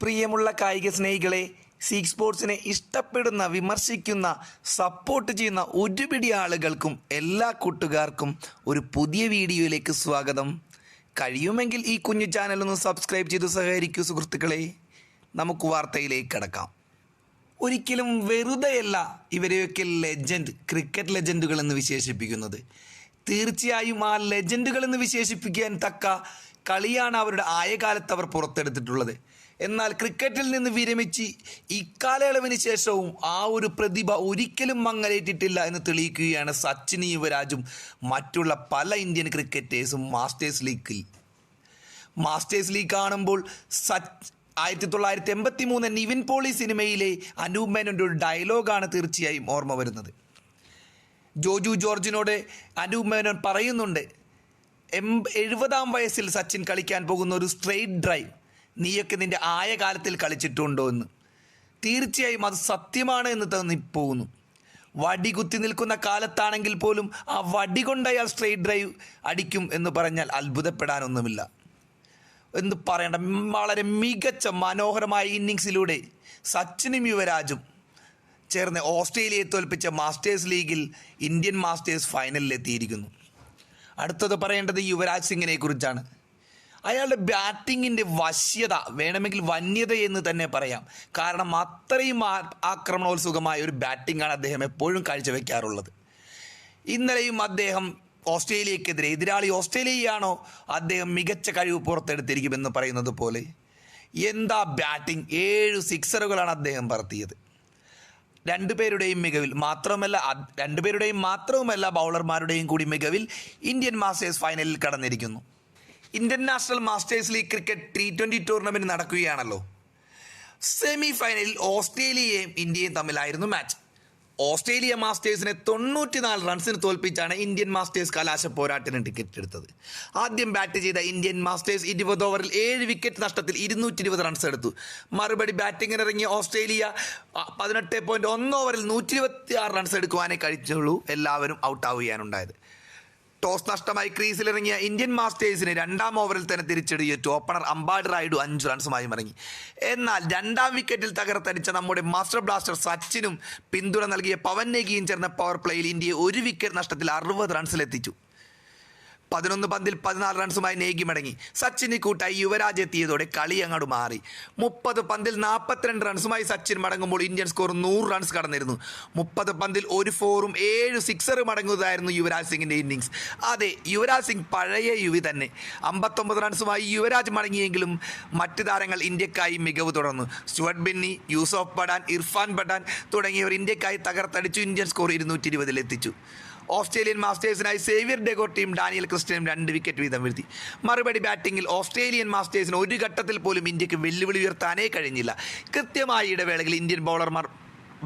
പ്രിയമുള്ള കായിക സ്നേഹികളെ സീക്ക് സ്പോർട്സിനെ ഇഷ്ടപ്പെടുന്ന വിമർശിക്കുന്ന സപ്പോർട്ട് ചെയ്യുന്ന ഒരുപിടി ആളുകൾക്കും എല്ലാ കൂട്ടുകാർക്കും ഒരു പുതിയ വീഡിയോയിലേക്ക് സ്വാഗതം. കഴിയുമെങ്കിൽ ഈ കുഞ്ഞു ചാനൽ ഒന്ന് സബ്സ്ക്രൈബ് ചെയ്ത് സഹകരിക്കൂ സുഹൃത്തുക്കളെ. നമുക്ക് വാർത്തയിലേക്ക് കടക്കാം. ഒരിക്കലും വെറുതെയല്ല ഇവരെയൊക്കെ ലെജൻഡ് ക്രിക്കറ്റ് ലെജൻഡുകൾ എന്ന് വിശേഷിപ്പിക്കുന്നത്. തീർച്ചയായും ആ ലെജൻഡുകൾ എന്ന് വിശേഷിപ്പിക്കാൻ തക്ക കളിയാണ് അവരുടെ ആയകാലത്ത് അവർ പുറത്തെടുത്തിട്ടുള്ളത്. എന്നാൽ ക്രിക്കറ്റിൽ നിന്ന് വിരമിച്ച് ഇക്കാലയളവിന് ശേഷവും ആ ഒരു പ്രതിഭ ഒരിക്കലും മങ്ങലേറ്റിട്ടില്ല എന്ന് തെളിയിക്കുകയാണ് സച്ചിൻ യുവരാജും മറ്റുള്ള പല ഇന്ത്യൻ ക്രിക്കറ്റേഴ്സും മാസ്റ്റേഴ്സ് ലീഗിൽ. മാസ്റ്റേഴ്സ് ലീഗ് കാണുമ്പോൾ സച്ച് ആയിരത്തി തൊള്ളായിരത്തി എൺപത്തി മൂന്ന് നിവിൻ പോളി സിനിമയിലെ അനൂപ് മേനോന്റെ ഒരു ഡയലോഗാണ് തീർച്ചയായും ഓർമ്മ വരുന്നത്. ജോജു ജോർജിനോട് അനൂപ് മേനോൻ പറയുന്നുണ്ട് എം എഴുപതാം വയസ്സിൽ സച്ചിൻ കളിക്കാൻ പോകുന്ന ഒരു സ്ട്രെയിറ്റ് ഡ്രൈവ് നീയൊക്കെ നിന്റെ ആയ കാലത്തിൽ കളിച്ചിട്ടുണ്ടോ എന്ന്. തീർച്ചയായും അത് സത്യമാണ് എന്ന് തോന്നിപ്പോകുന്നു വടി കുത്തി നിൽക്കുന്ന കാലത്താണെങ്കിൽ പോലും ആ വടി കൊണ്ട് സ്ട്രെയിറ്റ് ഡ്രൈവ് അടിക്കും എന്ന് പറഞ്ഞാൽ അത്ഭുതപ്പെടാനൊന്നുമില്ല. എന്ന് പറയേണ്ട വളരെ മികച്ച മനോഹരമായ ഇന്നിങ്സിലൂടെ സച്ചിനും യുവരാജും ചേർന്ന് ഓസ്ട്രേലിയയെ തോൽപ്പിച്ച മാസ്റ്റേഴ്സ് ലീഗിൽ ഇന്ത്യൻ മാസ്റ്റേഴ്സ് ഫൈനലിൽ എത്തിയിരിക്കുന്നു. അടുത്തത് പറയേണ്ടത് യുവരാജ് സിംഗിനെ കുറിച്ചാണ്. അയാളുടെ ബാറ്റിങ്ങിന്റെ വശ്യത വേണമെങ്കിൽ വന്യത എന്ന് തന്നെ പറയാം. കാരണം അത്രയും ആക്രമണോത്സുകമായ ഒരു ബാറ്റിംഗാണ് അദ്ദേഹം എപ്പോഴും കാഴ്ചവെക്കാറുള്ളത്. ഇന്നലെയും അദ്ദേഹം ഓസ്ട്രേലിയക്കെതിരെ എതിരാളി ഓസ്ട്രേലിയയാണോ അദ്ദേഹം മികച്ച കഴിവ് പുറത്തെടുത്തിരിക്കുമെന്ന് പറയുന്നത് പോലെ എന്താ ബാറ്റിംഗ്? ഏഴ് സിക്സറുകളാണ് അദ്ദേഹം പറത്തിയത്. രണ്ടുപേരുടെയും മികവിൽ മാത്രമല്ല രണ്ടുപേരുടെയും മാത്രവുമല്ല ബൗളർമാരുടെയും കൂടി മികവിൽ ഇന്ത്യൻ മാസ്റ്റേഴ്സ് ഫൈനലിൽ കടന്നിരിക്കുന്നു. Indian national masters league cricket T twenty tournament നടക്കുകയാണല്ലോ. Semi ഫൈനലിൽ ഓസ്ട്രേലിയയും ഇന്ത്യയും തമ്മിലായിരുന്നു മാച്ച്. ഓസ്ട്രേലിയ മാസ്റ്റേഴ്സിനെ തൊണ്ണൂറ്റിനാല് റൺസിന് തോൽപ്പിച്ചാണ് ഇന്ത്യൻ മാസ്റ്റേഴ്സ് കലാശ പോരാട്ടത്തിന് ടിക്കറ്റ് എടുത്തത്. ആദ്യം ബാറ്റ് ചെയ്ത ഇന്ത്യൻ മാസ്റ്റേഴ്സ് ഇരുപത് ഓവറിൽ ഏഴ് വിക്കറ്റ് നഷ്ടത്തിൽ ഇരുന്നൂറ്റി ഇരുപത് റൺസ് എടുത്തു. മറുപടി ബാറ്റിങ്ങിന് ഇറങ്ങിയ ഓസ്ട്രേലിയ പതിനെട്ട് പോയിന്റ് ഒന്ന് ഓവറിൽ നൂറ്റി ഇരുപത്തി ആറ് റൺസ് എടുക്കുവാനേ കഴിച്ചുള്ളൂ. എല്ലാവരും ഔട്ടാവുകയാണുണ്ടായത് ടോസ് നഷ്ടമായി ക്രീസിലിറങ്ങിയ ഇന്ത്യൻ മാസ്റ്റേഴ്സിന് രണ്ടാം ഓവറിൽ തന്നെ തിരിച്ചടിയേറ്റു. ഓപ്പണർ അമ്പാട് റായിഡു അഞ്ച് റൺസുമായി മറങ്ങി എന്നാൽ രണ്ടാം വിക്കറ്റിൽ തകർത്തടിച്ച നമ്മുടെ മാസ്റ്റർ ബ്ലാസ്റ്റർ സച്ചിനും പിന്തുണ നൽകിയ പവൻ നെഗിയും ചേർന്ന പവർ പ്ലേയിൽ ഇന്ത്യയെ ഒരു വിക്കറ്റ് നഷ്ടത്തിൽ അറുപത് റൺസിലെത്തിച്ചു പതിനൊന്ന് പന്തിൽ പതിനാല് റൺസുമായി നെയ്ഗി മടങ്ങി. സച്ചിന് കൂട്ടായി യുവരാജ് എത്തിയതോടെ കളി അങ്ങോട്ട് മാറി. മുപ്പത് പന്തിൽ നാൽപ്പത്തിരണ്ട് റൺസുമായി സച്ചിൻ മടങ്ങുമ്പോൾ ഇന്ത്യൻ സ്കോർ നൂറ് റൺസ് കടന്നിരുന്നു. മുപ്പത് പന്തിൽ ഒരു ഫോറും ഏഴ് സിക്സറും അടങ്ങുന്നതായിരുന്നു യുവരാജ് സിംഗിന്റെ ഇന്നിങ്സ് അതെ യുവരാജ് സിംഗ് പഴയ യുവി തന്നെ. അമ്പത്തൊമ്പത് റൺസുമായി യുവരാജ് മടങ്ങിയെങ്കിലും മറ്റ് താരങ്ങൾ ഇന്ത്യക്കായി മികവ് തുടർന്നു. സ്റ്റുവർട്ട് ബിന്നി യൂസഫ് പഠാൻ ഇർഫാൻ പഠാൻ തുടങ്ങിയവർ ഇന്ത്യക്കായി തകർത്തടിച്ചു. ഇന്ത്യൻ സ്കോർ ഇരുന്നൂറ്റി ഇരുപതിലെത്തിച്ചു ഓസ്ട്രേലിയൻ മാസ്റ്റേഴ്സിനായി സേവിയർ ഡെഗോ ടീം ഡാനിയൽ ക്രിസ്റ്റ്യനും രണ്ട് വിക്കറ്റ് വീതം വീഴ്ത്തി. മറുപടി ബാറ്റിംഗിൽ ഓസ്ട്രേലിയൻ മാസ്റ്റേഴ്സിന് ഒരു ഘട്ടത്തിൽ പോലും ഇന്ത്യയ്ക്ക് വെല്ലുവിളി ഉയർത്താനേ കഴിഞ്ഞില്ല. കൃത്യമായ ഇടവേളകൾ ഇന്ത്യൻ ബൗളർമാർ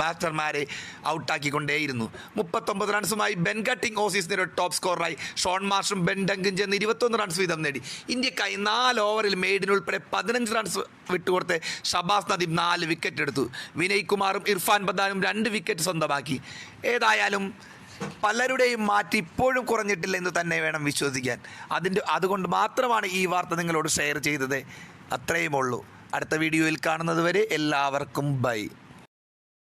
ബാറ്റർമാരെ ഔട്ടാക്കിക്കൊണ്ടേയിരുന്നു. മുപ്പത്തൊമ്പത് റൺസുമായി ബെൻ കട്ടിംഗ് ഓസീസിന് ടോപ്പ് സ്കോറായി ഷോൺ മാർഷും ബെൻ ഡങ്കും ചേർന്ന് ഇരുപത്തൊന്ന് റൺസ് വീതം നേടി. ഇന്ത്യക്കായി നാല് ഓവറിൽ മെയ്ഡിനുൾപ്പെടെ പതിനഞ്ച് റൺസ് വിട്ടുകൊടുത്ത് ഷബാസ് നദീം നാല് വിക്കറ്റ് എടുത്തു. വിനയ് കുമാറും ഇർഫാൻ ബദാനും രണ്ട് വിക്കറ്റ് സ്വന്തമാക്കി. ഏതായാലും പലരുടെയും മാറ്റി ഇപ്പോഴും കുറഞ്ഞിട്ടില്ല എന്ന് തന്നെ വേണം വിശ്വസിക്കാൻ. അതിന്റെ അതുകൊണ്ട് മാത്രമാണ് ഈ വാർത്ത നിങ്ങളോട് ഷെയർ ചെയ്തത്. അത്രയും ഉള്ളൂ. അടുത്ത വീഡിയോയിൽ കാണുന്നത് വരെ എല്ലാവർക്കും ബൈ